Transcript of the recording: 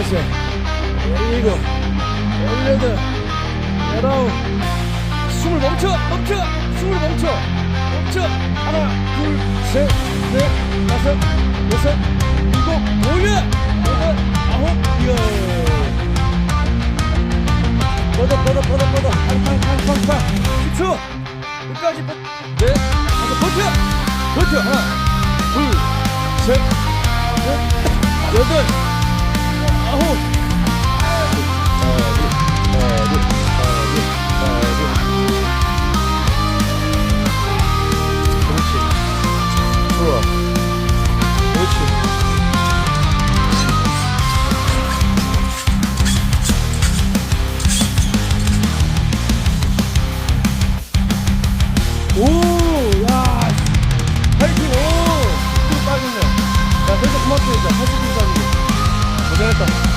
열여섯, 열일곱, 열여덟, 열아홉. 숨을 멈춰, 멈춰, 숨을 멈춰, 멈춰. 하나, 둘, 셋, 넷, 다섯, 여섯, 일곱, 돌려. 여덟, 아홉, 열. 뻗어, 뻗어, 뻗어, 뻗어. 팡팡 팡팡 팡. 10초. 끝까지 뻗. 넷, 다섯, 버텨. 버텨. 하나, 둘, 셋, 넷, 여덟, 오, 야, 파이팅, 오, 또 빠졌네. 야, 그래서 그만 빼자. 80분 사는 게. 고생했다.